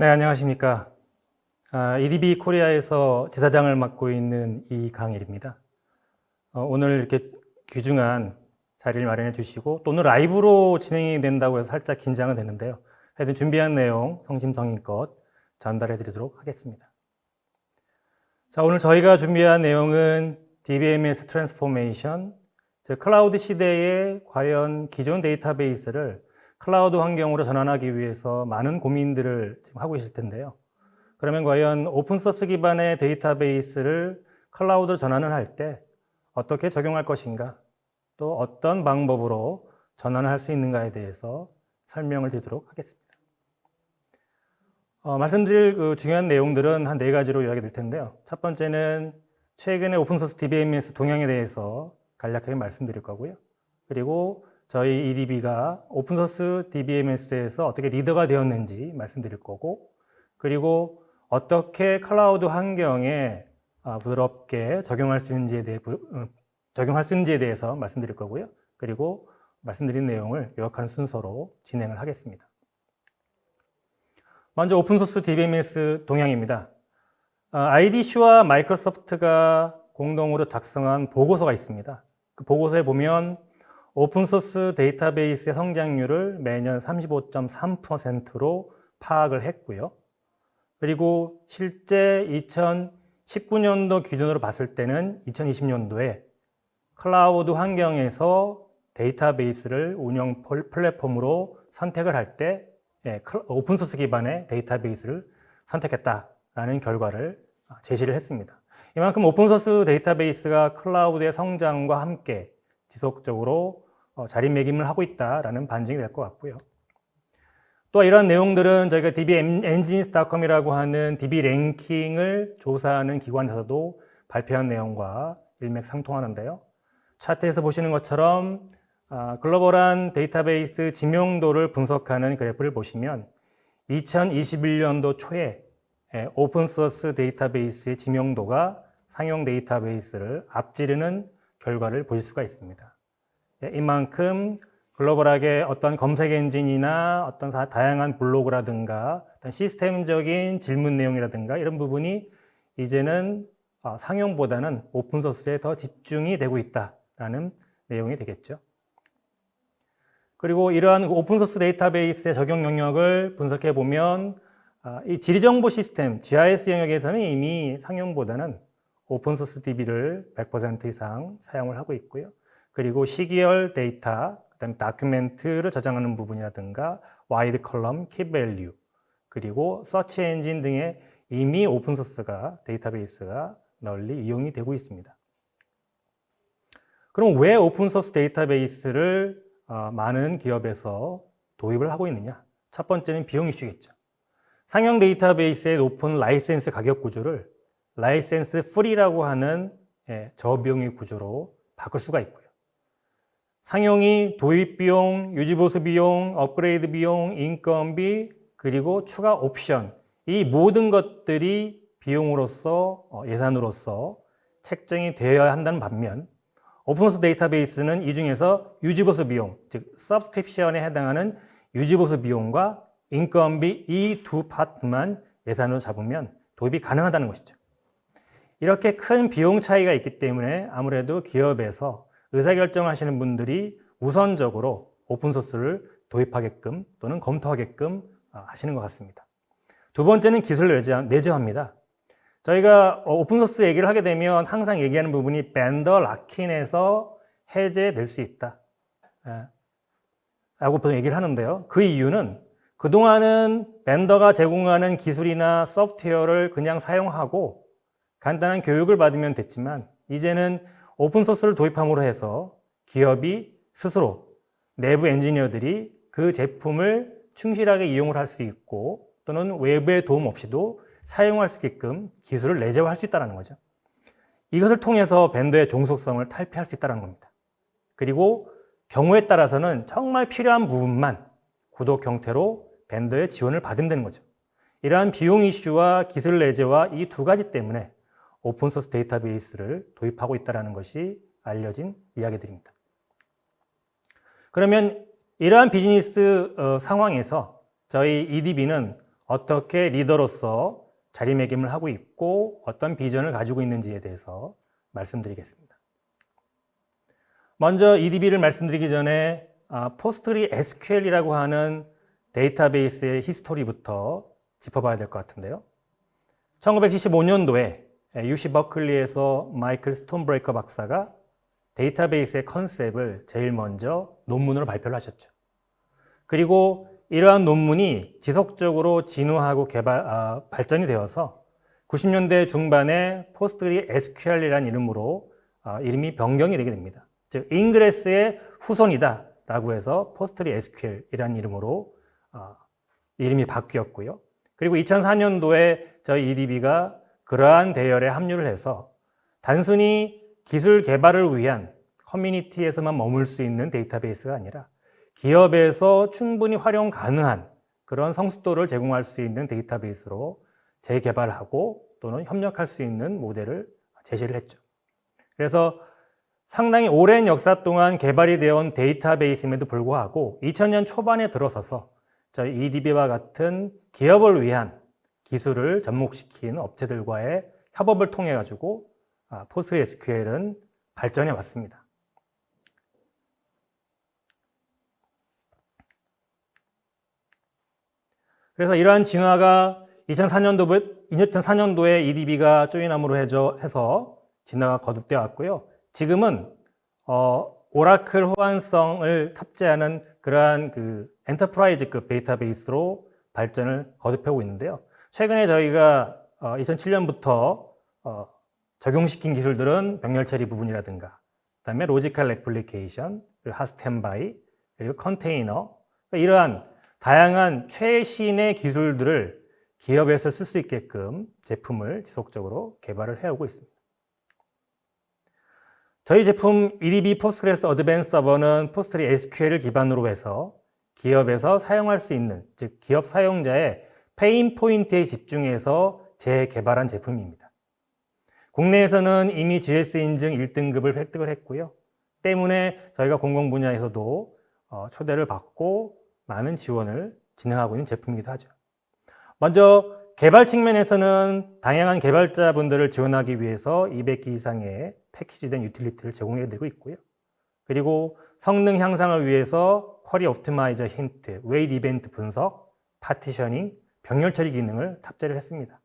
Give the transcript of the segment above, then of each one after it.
네, 안녕하십니까. 아, EDB 코리아에서 지사장을 맡고 있는 이강일입니다. 어, 오늘 이렇게 귀중한 자리를 마련해 주시고, 또 오늘 라이브로 진행이 된다고 해서 살짝 긴장은 되는데요. 하여튼 준비한 내용 성심성의껏 전달해 드리도록 하겠습니다. 자, 오늘 저희가 준비한 내용은 DBMS 트랜스포메이션, 즉 클라우드 시대에 과연 기존 데이터베이스를 클라우드 환경으로 전환하기 위해서 많은 고민들을 지금 하고 계실 텐데요. 그러면 과연 오픈소스 기반의 데이터베이스를 클라우드로 전환을 할 때 어떻게 적용할 것인가, 또 어떤 방법으로 전환을 할 수 있는가에 대해서 설명을 드리도록 하겠습니다. 어, 말씀드릴 그 중요한 내용들은 한 네 가지로 이야기 될 텐데요. 첫 번째는 최근에 오픈소스 DBMS 동향에 대해서 간략하게 말씀드릴 거고요. 그리고 저희 EDB가 오픈소스 DBMS에서 어떻게 리더가 되었는지 말씀드릴 거고, 그리고 어떻게 클라우드 환경에 아, 부드럽게 적용할 수 있는지에 대해 어, 적용할 수 있는지에 대해서 말씀드릴 거고요. 그리고 말씀드린 내용을 요약한 순서로 진행을 하겠습니다. 먼저 오픈소스 DBMS 동향입니다. IDC와 마이크로소프트가 공동으로 작성한 보고서가 있습니다. 그 보고서에 보면 오픈소스 데이터베이스의 성장률을 매년 35.3%로 파악을 했고요. 그리고 실제 2019년도 기준으로 봤을 때는 2020년도에 클라우드 환경에서 데이터베이스를 운영 플랫폼으로 선택을 할때 예, 오픈소스 기반의 데이터베이스를 선택했다라는 결과를 제시를 했습니다. 이만큼 오픈소스 데이터베이스가 클라우드의 성장과 함께 지속적으로 어, 자리매김을 하고 있다라는 반증이 될 것 같고요. 또 이런 내용들은 저희가 DB 엔진스닷컴이라고 하는 DB 랭킹을 조사하는 기관에서도 발표한 내용과 일맥상통하는데요. 차트에서 보시는 것처럼 아, 글로벌한 데이터베이스 지명도를 분석하는 그래프를 보시면 2021년도 초에 오픈소스 데이터베이스의 지명도가 상용 데이터베이스를 앞지르는 결과를 보실 수가 있습니다. 예, 이만큼 글로벌하게 어떤 검색 엔진이나 어떤 다양한 블로그라든가 어떤 시스템적인 질문 내용이라든가 이런 부분이 이제는 어, 상용보다는 오픈소스에 더 집중이 되고 있다라는 내용이 되겠죠. 그리고 이러한 오픈소스 데이터베이스의 적용 영역을 분석해 보면 아, 이 지리정보 시스템 GIS 영역에서는 이미 상용보다는 오픈소스 DB를 100% 이상 사용을 하고 있고요. 그리고 시계열 데이터, 그다음에 다큐멘트를 저장하는 부분이라든가 와이드 컬럼, 킵밸류, 그리고 서치 엔진 등의 이미 오픈 소스가 데이터베이스가 널리 이용이 되고 있습니다. 그럼 왜 오픈 소스 데이터베이스를 어, 많은 기업에서 도입을 하고 있느냐? 첫 번째는 비용 이슈겠죠. 상용 데이터베이스의 높은 라이센스 가격 구조를 라이센스 프리라고 하는 예, 저비용의 구조로 바꿀 수가 있고요. 상용이 도입 비용, 유지 보수 비용, 업그레이드 비용, 인건비, 그리고 추가 옵션 이 모든 것들이 비용으로서 어, 예산으로서 책정이 되어야 한다는 반면 오픈소스 데이터베이스는 이 중에서 유지보수 비용, 즉 서브스크립션에 해당하는 유지보수 비용과 인건비 이 두 파트만 예산으로 잡으면 도입이 가능하다는 것이죠. 이렇게 큰 비용 차이가 있기 때문에 아무래도 기업에서 의사결정하시는 분들이 우선적으로 오픈소스를 도입하게끔 또는 검토하게끔 아, 하시는 것 같습니다. 두 번째는 기술 내재화입니다. 저희가 오픈소스 얘기를 하게 되면 항상 얘기하는 부분이 밴더 락인에서 해제될 수 있다. 예. 라고 보통 얘기를 하는데요. 그 이유는 그동안은 밴더가 제공하는 기술이나 소프트웨어를 그냥 사용하고 간단한 교육을 받으면 됐지만 이제는 오픈소스를 도입함으로 해서 기업이 스스로 내부 엔지니어들이 그 제품을 충실하게 이용을 할 수 있고 또는 외부의 도움 없이도 사용할 수 있게끔 기술을 내재화할 수 있다는 거죠. 이것을 통해서 밴더의 종속성을 탈피할 수 있다는 겁니다. 그리고 경우에 따라서는 정말 필요한 부분만 구독 형태로 밴더의 지원을 받으면 되는 거죠. 이러한 비용 이슈와 기술 내재화 이 두 가지 때문에 오픈소스 데이터베이스를 도입하고 있다는 것이 알려진 이야기들입니다. 그러면 이러한 비즈니스 어, 상황에서 저희 EDB는 어떻게 리더로서 자리매김을 하고 있고 어떤 비전을 가지고 있는지에 대해서 말씀드리겠습니다. 먼저 EDB를 말씀드리기 전에 아, 포스트리 SQL이라고 하는 데이터베이스의 히스토리부터 짚어봐야 될 것 같은데요. 1975년도에 UC 버클리에서 마이클 스톤브레이커 박사가 데이터베이스의 컨셉을 제일 먼저 논문으로 발표를 하셨죠. 그리고 이러한 논문이 지속적으로 진화하고 개발, 아, 발전이 되어서 90년대 중반에 포스트리 SQL이라는 이름으로 아, 이름이 변경이 되게 됩니다. 즉, 잉그레스의 후손이다 라고 해서 포스트리 SQL이라는 이름으로 아, 이름이 바뀌었고요. 그리고 2004년도에 저희 EDB가 그러한 대열에 합류를 해서 단순히 기술 개발을 위한 커뮤니티에서만 머물 수 있는 데이터베이스가 아니라 기업에서 충분히 활용 가능한 그런 성숙도를 제공할 수 있는 데이터베이스로 재개발하고 또는 협력할 수 있는 모델을 제시를 했죠. 그래서 상당히 오랜 역사 동안 개발이 되어 온 데이터베이스임에도 불구하고 2000년 초반에 들어서서 저희 EDB와 같은 기업을 위한 기술을 접목시킨 업체들과의 협업을 통해 가지고 포스트SQL은 발전해 왔습니다. 그래서 이러한 진화가 2004년도, 2004년도에 EDB가 조인함으로 해서 진화가 거듭되어 왔고요. 지금은 어, 오라클 호환성을 탑재하는 그러한 그 엔터프라이즈급 데이터베이스로 발전을 거듭하고 있는데요. 최근에 저희가 어, 2007년부터 어, 적용시킨 기술들은 병렬 처리 부분이라든가, 그다음에 로지컬 애플리케이션, 그리고 하스템바이, 그리고 컨테이너 그러니까 이러한 다양한 최신의 기술들을 기업에서 쓸 수 있게끔 제품을 지속적으로 개발을 해오고 있습니다. 저희 제품 EDB 포스트그레스 어드밴스 서버는 포스트리 SQL을 기반으로 해서 기업에서 사용할 수 있는, 즉 기업 사용자의 페인 포인트에 집중해서 재개발한 제품입니다. 국내에서는 이미 GS 인증 1등급을 획득을 했고요. 때문에 저희가 공공 분야에서도 어, 초대를 받고 많은 지원을 진행하고 있는 제품이기도 하죠. 먼저 개발 측면에서는 다양한 개발자분들을 지원하기 위해서 200개 이상의 패키지된 유틸리티를 제공해 드리고 있고요. 그리고 성능 향상을 위해서 쿼리 옵티마이저 힌트, 웨이트 이벤트 분석, 파티셔닝, 병렬 처리 기능을 탑재를 했습니다.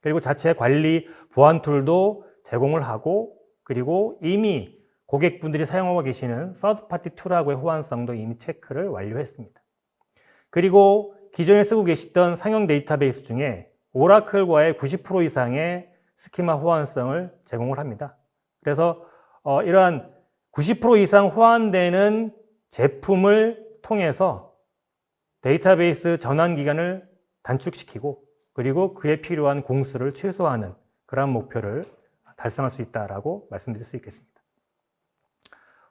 그리고 자체 관리 보안 툴도 제공을 하고 그리고 이미 고객분들이 사용하고 계시는 서드 파티 툴하고의 호환성도 이미 체크를 완료했습니다. 그리고 기존에 쓰고 계시던 상용 데이터베이스 중에 오라클과의 90% 이상의 스키마 호환성을 제공을 합니다. 그래서 어, 이러한 90% 이상 호환되는 제품을 통해서 데이터베이스 전환 기간을 단축시키고 그리고 그에 필요한 공수를 최소화하는 그러한 목표를 달성할 수 있다라고 말씀드릴 수 있겠습니다.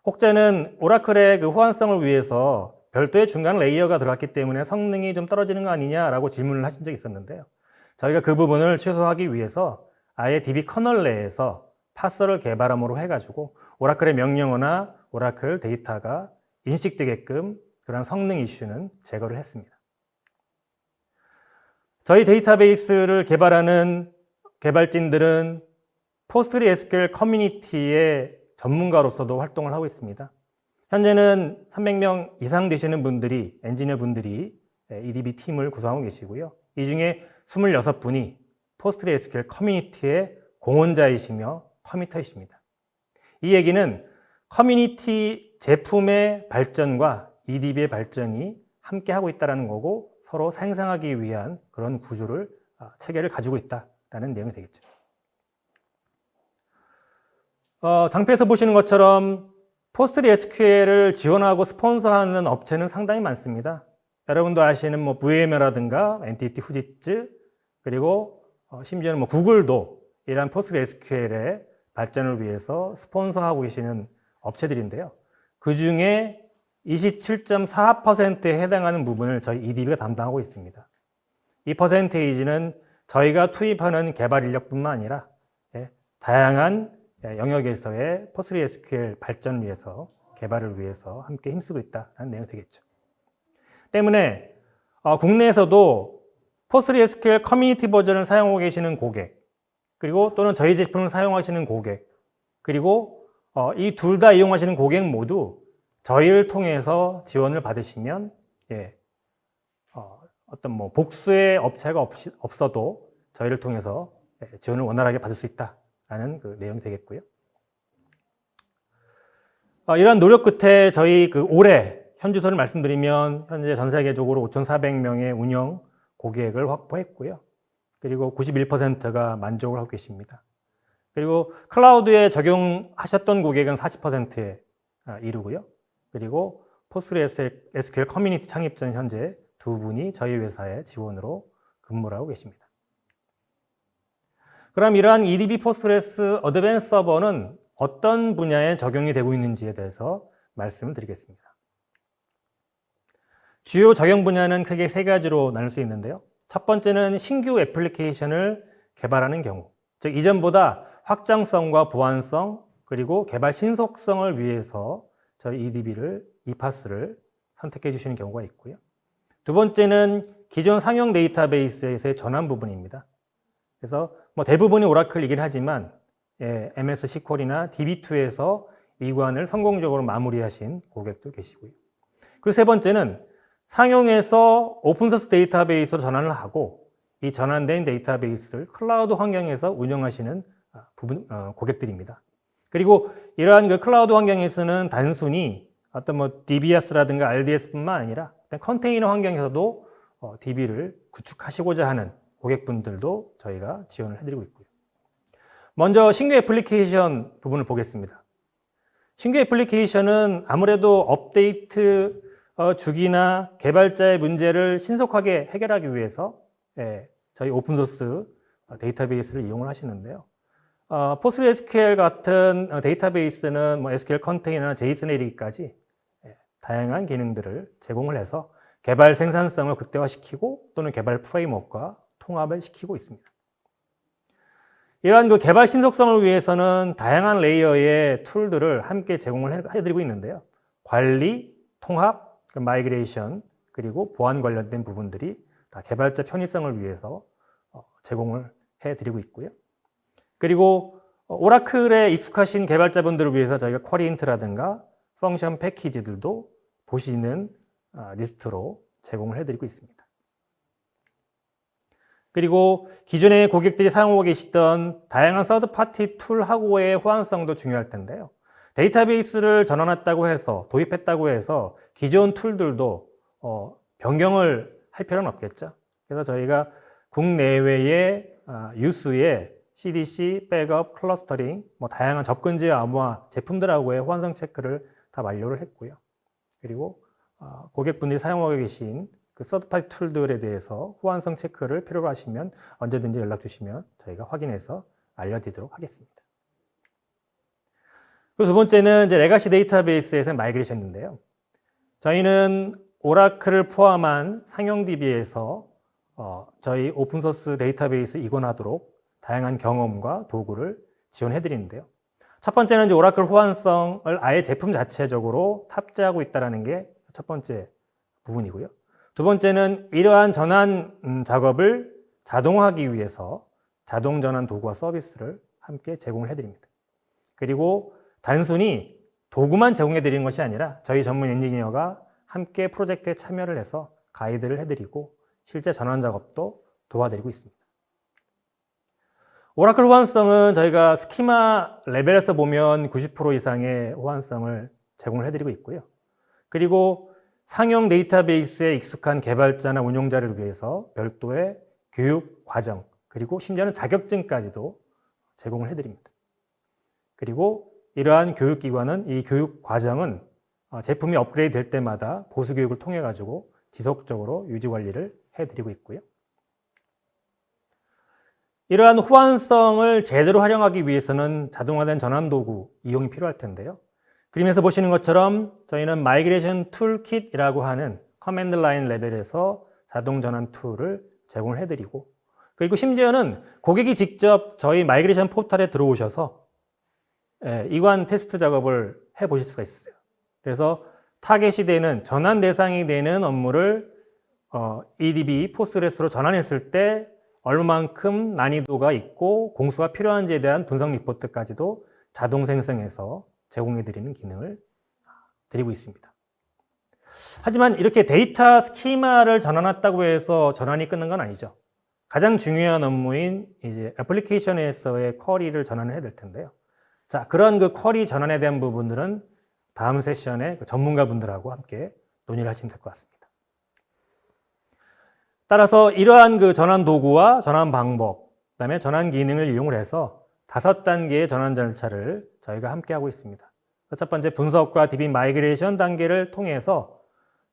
혹자는 오라클의 그 호환성을 위해서 별도의 중간 레이어가 들어갔기 때문에 성능이 좀 떨어지는 거 아니냐라고 질문을 하신 적이 있었는데요. 저희가 그 부분을 최소화하기 위해서 아예 DB 커널 내에서 파서를 개발함으로 해가지고 오라클의 명령어나 오라클 데이터가 인식되게끔 그런 성능 이슈는 제거를 했습니다. 저희 데이터베이스를 개발하는 개발진들은 포스트리 SQL 커뮤니티의 전문가로서도 활동을 하고 있습니다. 현재는 300명 이상 되시는 분들이, 엔지니어 분들이 EDB 팀을 구성하고 계시고요. 이 중에 26분이 포스트리 SQL 커뮤니티의 공헌자이시며 커미터이십니다. 이 얘기는 커뮤니티 제품의 발전과 EDB의 발전이 함께 하고 있다는 거고 서로 생성하기 위한 그런 구조를 아, 체계를 가지고 있다라는 내용이 되겠죠. 어, 장표에서 보시는 것처럼 포스트리 SQL을 지원하고 스폰서하는 업체는 상당히 많습니다. 여러분도 아시는 뭐 VM라든가 엔티티 후지츠 그리고 어, 심지어는 뭐 구글도 이러한 포스트리 SQL의 발전을 위해서 스폰서하고 계시는 업체들인데요. 그 중에 27.4%에 해당하는 부분을 저희 EDB가 담당하고 있습니다. 이 퍼센테이지는 저희가 투입하는 개발 인력뿐만 아니라 예, 다양한 예, 영역에서의 포스리 SQL 발전을 위해서 개발을 위해서 함께 힘쓰고 있다는 내용이 되겠죠. 때문에 어, 국내에서도 포스트SQL 커뮤니티 버전을 사용하고 계시는 고객, 그리고 또는 저희 제품을 사용하시는 고객, 그리고 어, 이둘 다 이용하시는 고객 모두 저희를 통해서 지원을 받으시면 예, 어, 어떤 뭐 복수의 업체가 없, 없어도 저희를 통해서 예, 지원을 원활하게 받을 수 있다라는 그 내용이 되겠고요. 어, 이러한 노력 끝에 저희 그 올해 현주소를 말씀드리면 현재 전 세계적으로 5,400명의 운영 고객을 확보했고요. 그리고 91%가 만족을 하고 계십니다. 그리고 클라우드에 적용하셨던 고객은 40%에 아, 이르고요. 그리고 포스트SQL 커뮤니티 창립 전 현재 두 분이 저희 회사의 지원으로 근무를 하고 계십니다. 그럼 이러한 EDB 포스트레스 어드밴스 서버는 어떤 분야에 적용이 되고 있는지에 대해서 말씀을 드리겠습니다. 주요 적용 분야는 크게 세 가지로 나눌 수 있는데요. 첫 번째는 신규 애플리케이션을 개발하는 경우, 즉 이전보다 확장성과 보안성 그리고 개발 신속성을 위해서 저희 EDB를 이파스를 선택해 주시는 경우가 있고요. 두 번째는 기존 상용 데이터베이스에서의 전환 부분입니다. 그래서 뭐 대부분이 오라클이긴 하지만 예, MS SQL이나 DB2에서 이관을 성공적으로 마무리하신 고객도 계시고요. 그세 번째는 상용에서 오픈소스 데이터베이스로 전환을 하고 이 전환된 데이터베이스를 클라우드 환경에서 운영하시는 아, 부분 어, 고객들입니다. 그리고 이러한 그 클라우드 환경에서는 단순히 어떤 뭐 DBS라든가 RDS뿐만 아니라 컨테이너 환경에서도 어, DB를 구축하시고자 하는 고객분들도 저희가 지원을 해드리고 있고요. 먼저 신규 애플리케이션 부분을 보겠습니다. 신규 애플리케이션은 아무래도 업데이트 어, 주기나 개발자의 문제를 신속하게 해결하기 위해서 예, 저희 오픈소스 데이터베이스를 이용을 하시는데요. 어, PostgreSQL 같은 어, 데이터베이스는 뭐 SQL 컨테이너나 JSON 내리기까지 예, 다양한 기능들을 제공을 해서 개발 생산성을 극대화시키고 또는 개발 프레임워크와 통합을 시키고 있습니다. 이러한 그 개발 신속성을 위해서는 다양한 레이어의 툴들을 함께 제공을 해드리고 있는데요. 관리, 통합, 그 마이그레이션, 그리고 보안 관련된 부분들이 다 개발자 편의성을 위해서 어, 제공을 해드리고 있고요. 그리고 어, 오라클에 익숙하신 개발자분들을 위해서 저희가 쿼리인트라든가 펑션 패키지들도 보시는 아, 리스트로 제공을 해드리고 있습니다. 그리고 기존의 고객들이 사용하고 계시던 다양한 서드파티 툴하고의 호환성도 중요할 텐데요. 데이터베이스를 전환했다고 해서 도입했다고 해서 기존 툴들도 어, 변경을 할 필요는 없겠죠. 그래서 저희가 국내외의 아, 유수의 CDC, 백업, 클러스터링, 뭐 다양한 접근지 암호화 제품들하고의 호환성 체크를 다 완료를 했고요. 그리고 어, 고객분들이 사용하고 계신 그 서드파티 툴들에 대해서 호환성 체크를 필요로 하시면 언제든지 연락 주시면 저희가 확인해서 알려드리도록 하겠습니다. 그두 번째는 이제 레가시 데이터베이스에서 마이그레이션인데요. 저희는 오라클을 포함한 상용 DB에서 어, 저희 오픈소스 데이터베이스 이관하도록 다양한 경험과 도구를 지원해 드리는데요. 첫 번째는 이제 오라클 호환성을 아예 제품 자체적으로 탑재하고 있다는 게 첫 번째 부분이고요. 두 번째는 이러한 전환 음, 작업을 자동화하기 위해서 자동 전환 도구와 서비스를 함께 제공을 해드립니다. 그리고 단순히 도구만 제공해 드리는 것이 아니라 저희 전문 엔지니어가 함께 프로젝트에 참여를 해서 가이드를 해드리고 실제 전환 작업도 도와드리고 있습니다. 오라클 호환성은 저희가 스키마 레벨에서 보면 90% 이상의 호환성을 제공을 해드리고 있고요. 그리고 상용 데이터베이스에 익숙한 개발자나 운용자를 위해서 별도의 교육 과정, 그리고 심지어는 자격증까지도 제공을 해드립니다. 그리고 이러한 교육기관은 이 교육 과정은 어, 제품이 업그레이드 될 때마다 보수 교육을 통해 가지고 지속적으로 유지 관리를 해드리고 있고요. 이러한 호환성을 제대로 활용하기 위해서는 자동화된 전환 도구 이용이 필요할 텐데요. 그림에서 보시는 것처럼 저희는 마이그레이션 툴킷이라고 하는 커맨드 라인 레벨에서 자동 전환 툴을 제공을 해드리고 그리고 심지어는 고객이 직접 저희 마이그레이션 포털에 들어오셔서 예, 이관 테스트 작업을 해 보실 수가 있어요. 그래서 타겟이 되는 전환 대상이 되는 업무를 어, EDB 포스트레스로 전환했을 때 얼마만큼 난이도가 있고 공수가 필요한지에 대한 분석 리포트까지도 자동 생성해서 제공해 드리는 기능을 드리고 있습니다. 하지만 이렇게 데이터 스키마를 전환했다고 해서 전환이 끝난 건 아니죠. 가장 중요한 업무인 이제 애플리케이션에서의 쿼리를 전환을 해야 될 텐데요. 자, 그런 그 쿼리 전환에 대한 부분들은 다음 세션에 그 전문가분들하고 함께 논의를 하시면 될 것 같습니다. 따라서 이러한 그 전환 도구와 전환 방법, 그 다음에 전환 기능을 이용을 해서 다섯 단계의 전환 절차를 저희가 함께 하고 있습니다. 첫 번째 분석과 DB 마이그레이션 단계를 통해서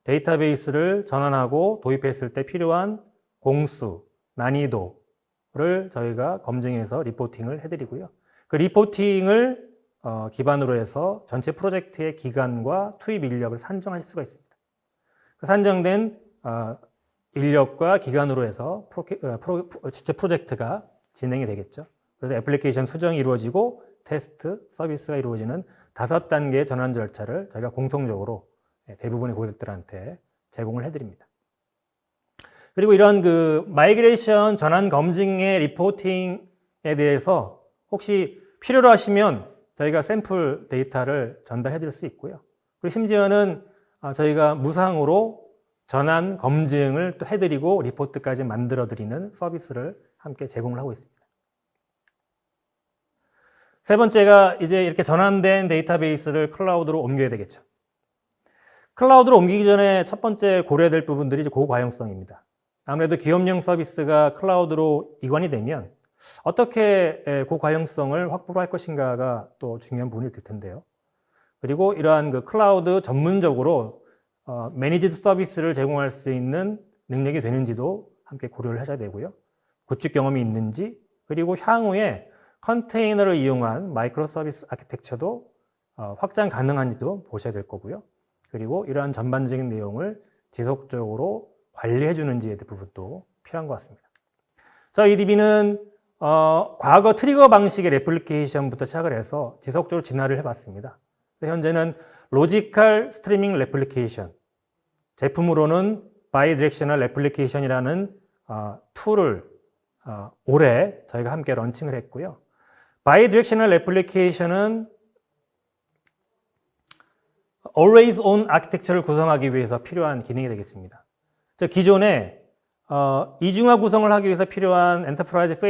데이터베이스를 전환하고 도입했을 때 필요한 공수, 난이도를 저희가 검증해서 리포팅을 해드리고요. 그 리포팅을 어, 기반으로 해서 전체 프로젝트의 기간과 투입 인력을 산정하실 수가 있습니다. 그 산정된 어, 인력과 기간으로 해서 프로, 어, 프로, 지체 프로젝트가 진행이 되겠죠. 그래서 애플리케이션 수정이 이루어지고 테스트, 서비스가 이루어지는 다섯 단계의 전환 절차를 저희가 공통적으로 예, 대부분의 고객들한테 제공을 해드립니다. 그리고 이런 그 마이그레이션 전환 검증의 리포팅에 대해서 혹시 필요로 하시면 저희가 샘플 데이터를 전달해 드릴 수 있고요. 그리고 심지어는 아, 저희가 무상으로 전환 검증을 또 해드리고 리포트까지 만들어 드리는 서비스를 함께 제공을 하고 있습니다. 세 번째가 이제 이렇게 전환된 데이터베이스를 클라우드로 옮겨야 되겠죠. 클라우드로 옮기기 전에 첫 번째 고려해야 될 부분들이 이제 고가용성입니다. 아무래도 기업용 서비스가 클라우드로 이관이 되면 어떻게 고가용성을 확보할 것인가가 또 중요한 부분이 될 텐데요. 그리고 이러한 그 클라우드 전문적으로 어, 매니지드 서비스를 제공할 수 있는 능력이 되는지도 함께 고려를 하셔야 되고요. 구축 경험이 있는지, 그리고 향후에 컨테이너를 이용한 마이크로 서비스 아키텍처도 어, 확장 가능한지도 보셔야 될 거고요. 그리고 이러한 전반적인 내용을 지속적으로 관리해 주는지에 대한 부분도 필요한 것 같습니다. 저 EDB는 어, 과거 트리거 방식의 레플리케이션부터 시작을 해서 지속적으로 진화를 해봤습니다. 현재는 로지컬 스트리밍 레플리케이션, 제품으로는 바이디렉셔널 레플리케이션이라는 어, 툴을 어, 올해 저희가 함께 런칭을 했고요. 바이디렉셔널 레플리케이션은 always on 아키텍처를 구성하기 위해서 필요한 기능이 되겠습니다. 저 기존에 어, 이중화 구성을 하기 위해서 필요한 엔터프라이즈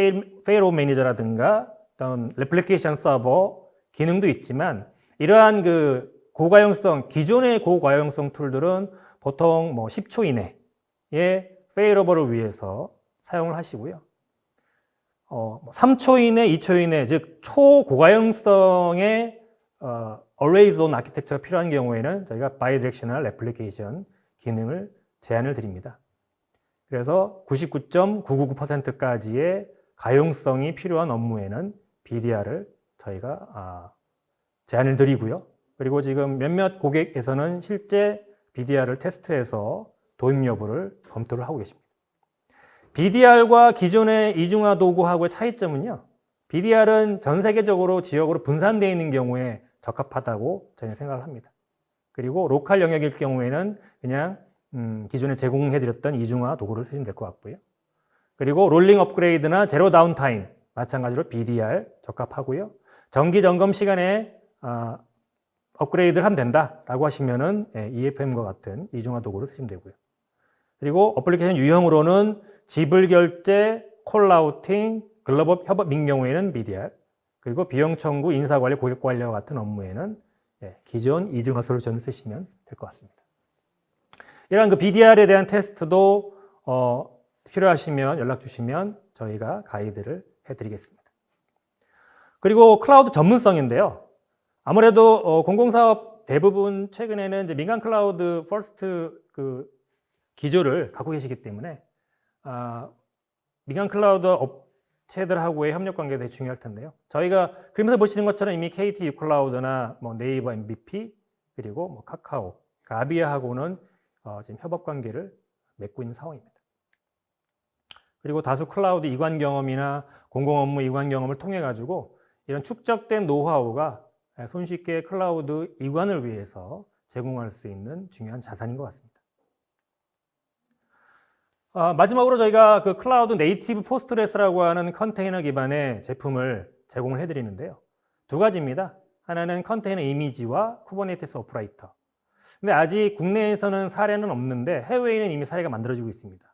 페이로 매니저라든가 어떤 레플리케이션 서버 기능도 있지만 이러한 그 고가용성 기존의 고가용성 툴들은 보통 뭐 10초 이내의 페이러버를 위해서 사용을 하시고요. 어, 3초 뭐 이내, 2초 이내, 즉 초고가용성의 어, always on 아키텍처가 필요한 경우에는 저희가 bidirectional application 기능을 제안을 드립니다. 그래서 99.999%까지의 가용성이 필요한 업무에는 BDR을 저희가 아, 제안을 드리고요. 그리고 지금 몇몇 고객에서는 실제 BDR을 테스트해서 도입 여부를 검토를 하고 계십니다. BDR과 기존의 이중화 도구하고의 차이점은요. BDR은 전 세계적으로 지역으로 분산되어 있는 경우에 적합하다고 저는 생각을 합니다. 그리고 로컬 영역일 경우에는 그냥 음, 기존에 제공해드렸던 이중화 도구를 쓰시면 될 것 같고요. 그리고 롤링 업그레이드나 제로 다운타임 마찬가지로 BDR 적합하고요. 정기 점검 시간에 어, 업그레이드를 하면 된다라고 하시면은 예, EFM과 같은 이중화 도구를 쓰시면 되고요. 그리고 어플리케이션 유형으로는 지불 결제, 콜라우팅, 글로벌 협업인 경우에는 BDR, 그리고 비용 청구, 인사 관리, 고객 관리와 같은 업무에는 예, 기존 이중화 솔루션을 쓰시면 될 것 같습니다. 이러한 그 BDR에 대한 테스트도 어, 필요하시면 연락 주시면 저희가 가이드를 해드리겠습니다. 그리고 클라우드 전문성인데요. 아무래도 어, 공공사업 대부분 최근에는 이제 민간 클라우드 퍼스트 그 기조를 갖고 계시기 때문에 아, 민간 클라우드 업체들하고의 협력 관계가 되게 중요할 텐데요. 저희가 그림에서 보시는 것처럼 이미 KT 유클라우드나 뭐 네이버 MVP 그리고 뭐 카카오, 아비아하고는 어, 지금 협업 관계를 맺고 있는 상황입니다. 그리고 다수 클라우드 이관 경험이나 공공 업무 이관 경험을 통해 가지고 이런 축적된 노하우가 손쉽게 클라우드 이관을 위해서 제공할 수 있는 중요한 자산인 것 같습니다. 아, 마지막으로 저희가 그 클라우드 네이티브 포스트레스라고 하는 컨테이너 기반의 제품을 제공을 해드리는데요. 두 가지입니다. 하나는 컨테이너 이미지와 쿠버네티스 오퍼레이터. 근데 아직 국내에서는 사례는 없는데 해외에는 이미 사례가 만들어지고 있습니다.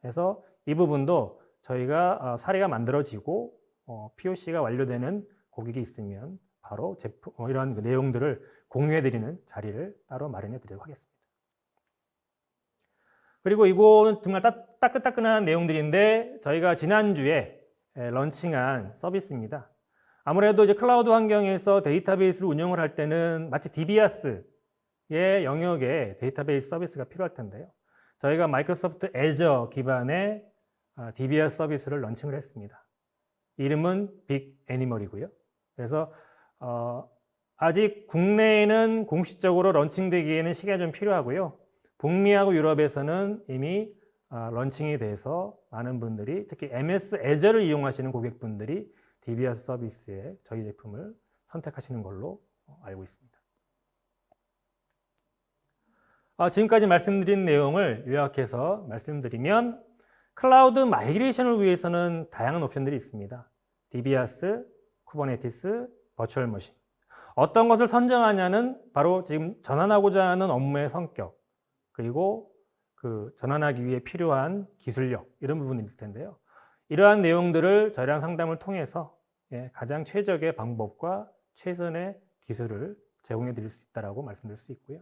그래서 이 부분도 저희가 어, 사례가 만들어지고 어, POC가 완료되는 고객이 있으면 바로 제품 어, 이러한 그 내용들을 공유해드리는 자리를 따로 마련해드리도록 하겠습니다. 그리고 이거는 정말 따, 따끈따끈한 내용들인데 저희가 지난주에 에, 런칭한 서비스입니다. 아무래도 이제 클라우드 환경에서 데이터베이스를 운영을 할 때는 마치 DBS의 영역에 데이터베이스 서비스가 필요할 텐데요. 저희가 마이크로소프트 애저 기반의 아, DBS 서비스를 런칭을 했습니다. 이름은 빅 애니멀이고요. 그래서 어, 아직 국내에는 공식적으로 런칭되기에는 시간이 좀 필요하고요. 북미하고 유럽에서는 이미 아, 런칭이 돼서 많은 분들이 특히 MS 애저를 이용하시는 고객분들이 DBS 서비스에 저희 제품을 선택하시는 걸로 어, 알고 있습니다. 아, 지금까지 말씀드린 내용을 요약해서 말씀드리면 클라우드 마이그레이션을 위해서는 다양한 옵션들이 있습니다. DBS, 쿠버네티스, 버추얼 머신. 어떤 것을 선정하냐는 바로 지금 전환하고자 하는 업무의 성격, 그리고 그 전환하기 위해 필요한 기술력, 이런 부분이 있을 텐데요. 이러한 내용들을 저희랑 상담을 통해서 예, 가장 최적의 방법과 최선의 기술을 제공해 드릴 수 있다고 말씀드릴 수 있고요.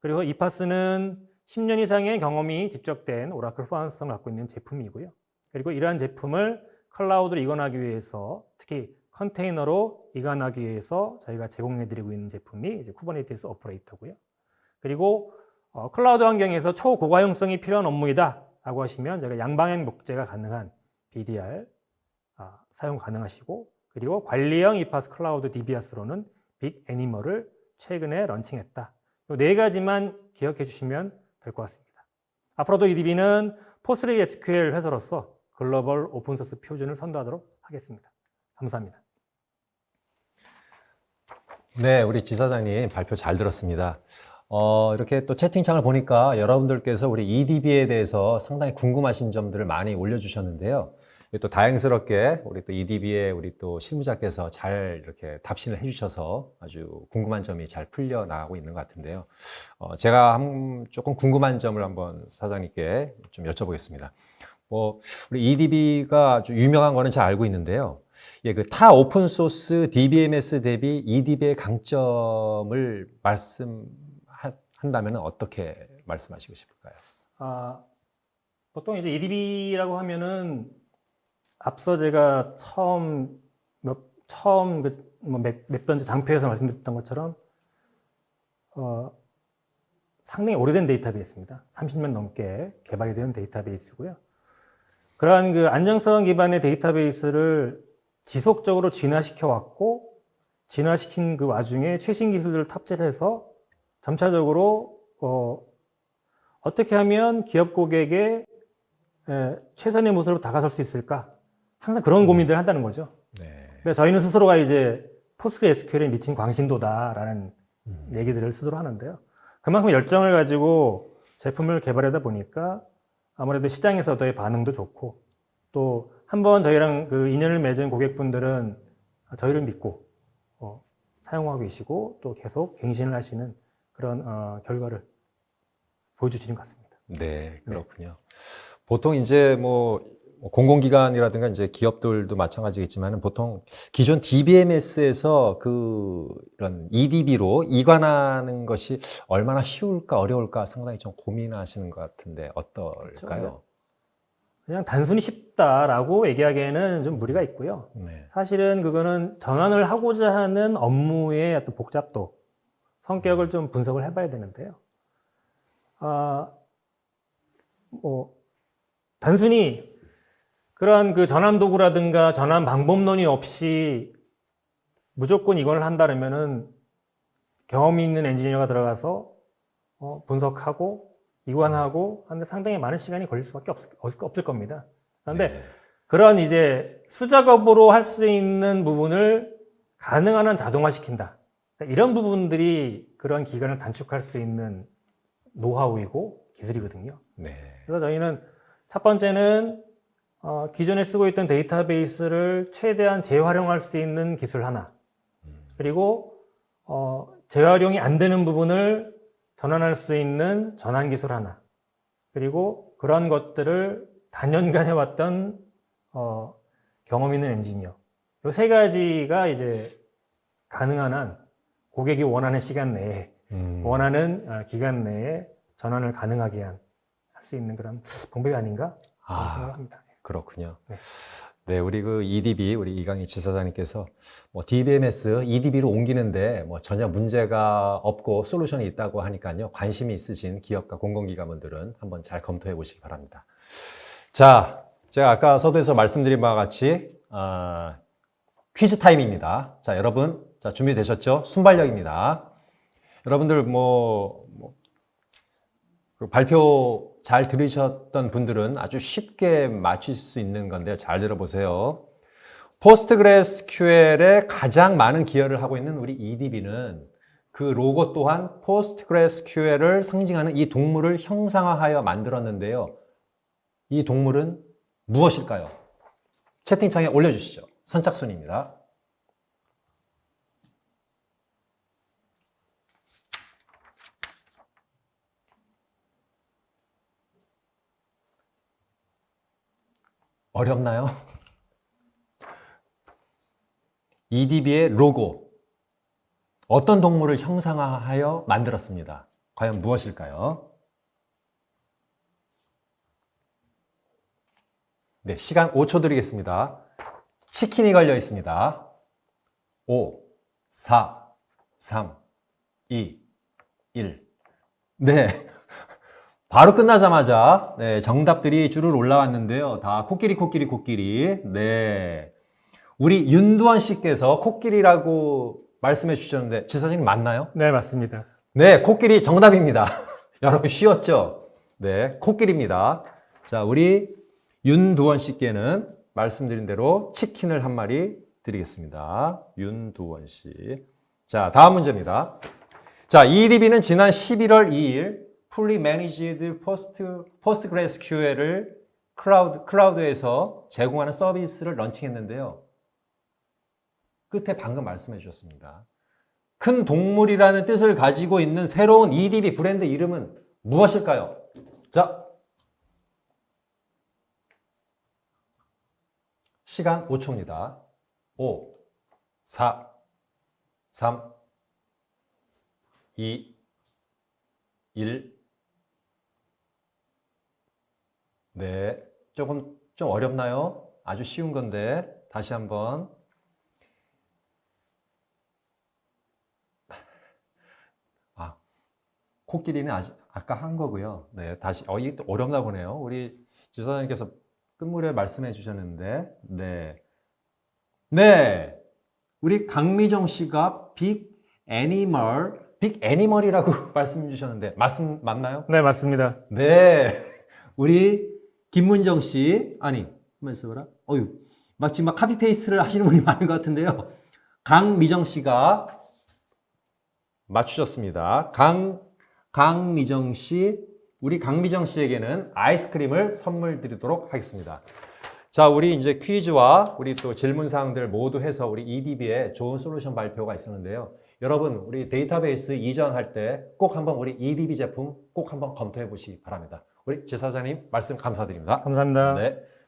그리고 이파스는 10년 이상의 경험이 집적된 오라클 호환성을 갖고 있는 제품이고요. 그리고 이러한 제품을 클라우드로 이관하기 위해서 특히 컨테이너로 이관하기 위해서 저희가 제공해 드리고 있는 제품이 이제 쿠버네티스 오퍼레이터고요. 그리고 어, 클라우드 환경에서 초고가용성이 필요한 업무이다 라고 하시면 제가 양방향 목재가 가능한 BDR 아, 사용 가능하시고 그리고 관리형 이파스 클라우드 DBS로는 빅 애니멀을 최근에 런칭했다. 이 네 가지만 기억해 주시면 될 것 같습니다. 앞으로도 EDB는 포스트레 SQL 회사로서 글로벌 오픈소스 표준을 선도하도록 하겠습니다. 감사합니다. 네, 우리 지사장님 발표 잘 들었습니다. 어, 이렇게 또 채팅창을 보니까 여러분들께서 우리 EDB에 대해서 상당히 궁금하신 점들을 많이 올려주셨는데요. 또 다행스럽게 우리 또 EDB의 우리 또 실무자께서 잘 이렇게 답신을 해주셔서 아주 궁금한 점이 잘 풀려 나가고 있는 것 같은데요. 어, 제가 한, 조금 궁금한 점을 한번 사장님께 좀 여쭤보겠습니다. 뭐, 우리 EDB가 아주 유명한 거는 잘 알고 있는데요. 예, 그 타 오픈 소스 DBMS 대비 EDB의 강점을 말씀한다면 어떻게 말씀하시고 싶을까요? 아, 보통 이제 EDB라고 하면은 앞서 제가 처음 몇 처음 그몇 번째 장표에서 말씀드렸던 것처럼 어, 상당히 오래된 데이터베이스입니다. 30년 넘게 개발이 된 데이터베이스고요. 그러한 그 안정성 기반의 데이터베이스를 지속적으로 진화시켜 왔고 진화시킨 그 와중에 최신 기술들을 탑재해서 점차적으로 어, 어떻게 하면 기업 고객의 에, 최선의 모습으로 다가설 수 있을까? 항상 그런 고민들을 한다는 거죠. 네. 저희는 스스로가 이제 포스트 SQL에 미친 광신도다라는 음. 얘기들을 스스로 하는데요. 그만큼 열정을 가지고 제품을 개발하다 보니까 아무래도 시장에서도의 반응도 좋고 또 한번 저희랑 그 인연을 맺은 고객분들은 저희를 믿고 어, 사용하고 계시고 또 계속 갱신을 하시는 그런 어, 결과를 보여주시는 것 같습니다. 네, 그렇군요. 보통 이제 뭐 공공기관이라든가 이제 기업들도 마찬가지겠지만 보통 기존 DBMS에서 그 이런 EDB로 이관하는 것이 얼마나 쉬울까 어려울까 상당히 좀 고민하시는 것 같은데 어떨까요? 그렇죠. 그냥 단순히 쉽다라고 얘기하기에는 좀 무리가 있고요. 네. 사실은 그거는 전환을 하고자 하는 업무의 어떤 복잡도, 성격을 좀 분석을 해봐야 되는데요. 아, 뭐, 단순히 그러한 그 전환 도구라든가 전환 방법론이 없이 무조건 이걸 한다면은 경험이 있는 엔지니어가 들어가서 어, 분석하고 이관하고 하는데 상당히 많은 시간이 걸릴 수밖에 없, 없을 겁니다. 그런데 네. 그런 이제 수작업으로 할 수 있는 부분을 가능한 한 자동화시킨다. 그러니까 이런 부분들이 그런 기간을 단축할 수 있는 노하우이고 기술이거든요. 네. 그래서 저희는 첫 번째는 어, 기존에 쓰고 있던 데이터베이스를 최대한 재활용할 수 있는 기술 하나. 그리고 어, 재활용이 안 되는 부분을 전환할 수 있는 전환 기술 하나. 그리고 그런 것들을 단연간 해왔던 어, 경험 있는 엔지니어. 이 세 가지가 이제 가능한 한 고객이 원하는 시간 내에 음. 원하는 어, 기간 내에 전환을 가능하게 한 할 수 있는 그런 방법이 아닌가 아, 생각합니다. 그렇군요. 네. 네, 우리 그 EDB, 우리 이강희 지사장님께서 뭐 DBMS, EDB로 옮기는데 뭐 전혀 문제가 없고 솔루션이 있다고 하니까요. 관심이 있으신 기업과 공공기관분들은 한번 잘 검토해 보시기 바랍니다. 자, 제가 아까 서두에서 말씀드린 바와 같이, 아, 퀴즈 타임입니다. 자, 여러분, 자, 준비되셨죠? 순발력입니다. 여러분들 뭐, 뭐, 그 발표 잘 들으셨던 분들은 아주 쉽게 맞출 수 있는 건데요. 잘 들어보세요. 포스트그레스QL에 가장 많은 기여를 하고 있는 우리 EDB는 그 로고 또한 포스트그레스QL을 상징하는 이 동물을 형상화하여 만들었는데요. 이 동물은 무엇일까요? 채팅창에 올려주시죠. 선착순입니다. 어렵나요? EDB의 로고. 어떤 동물을 형상화하여 만들었습니다. 과연 무엇일까요? 네, 시간 5초 드리겠습니다. 치킨이 걸려 있습니다. 5, 4, 3, 2, 1. 네. 바로 끝나자마자 네, 정답들이 줄을 올라왔는데요. 다 코끼리, 코끼리, 코끼리. 네. 우리 윤두원 씨께서 코끼리라고 말씀해 주셨는데, 지사님 맞나요? 네, 맞습니다. 네, 코끼리 정답입니다. 여러분 쉬웠죠? 네, 코끼리입니다. 자, 우리 윤두원 씨께는 말씀드린 대로 치킨을 한 마리 드리겠습니다. 윤두원 씨. 자, 다음 문제입니다. 자, EDB는 지난 11월 2일 Fully Managed Post, PostgreSQL을 클라우드, 클라우드에서 제공하는 서비스를 런칭했는데요. 끝에 방금 말씀해 주셨습니다. 큰 동물이라는 뜻을 가지고 있는 새로운 EDB 브랜드 이름은 무엇일까요? 자, 시간 5초입니다. 5, 4, 3, 2, 1. 네, 조금 좀 어렵나요? 아주 쉬운 건데 다시 한번 아, 코끼리는 아직 아까 한 거고요. 네, 다시 어 이게 또 어렵나 보네요. 우리 지사장님께서 끝물에 말씀해 주셨는데, 네, 네, 우리 강미정 씨가 빅 애니멀, 빅 애니멀이라고 말씀해 주셨는데 맞 맞나요? 네, 맞습니다. 네, 우리 김문정 씨 아니 한번 있어봐라. 어유 막 지금 막 카피 페이스트를 하시는 분이 많은 것 같은데요. 강미정 씨가 맞추셨습니다. 강 강미정 씨, 우리 강미정 씨에게는 아이스크림을 선물 드리도록 하겠습니다. 자, 우리 이제 퀴즈와 우리 또 질문 사항들 모두 해서 우리 EDB의 좋은 솔루션 발표가 있었는데요. 여러분, 우리 데이터베이스 이전할 때 꼭 한번 우리 EDB 제품 꼭 한번 검토해 보시기 바랍니다. 우리 지사장님 말씀 감사드립니다. 감사합니다. 네.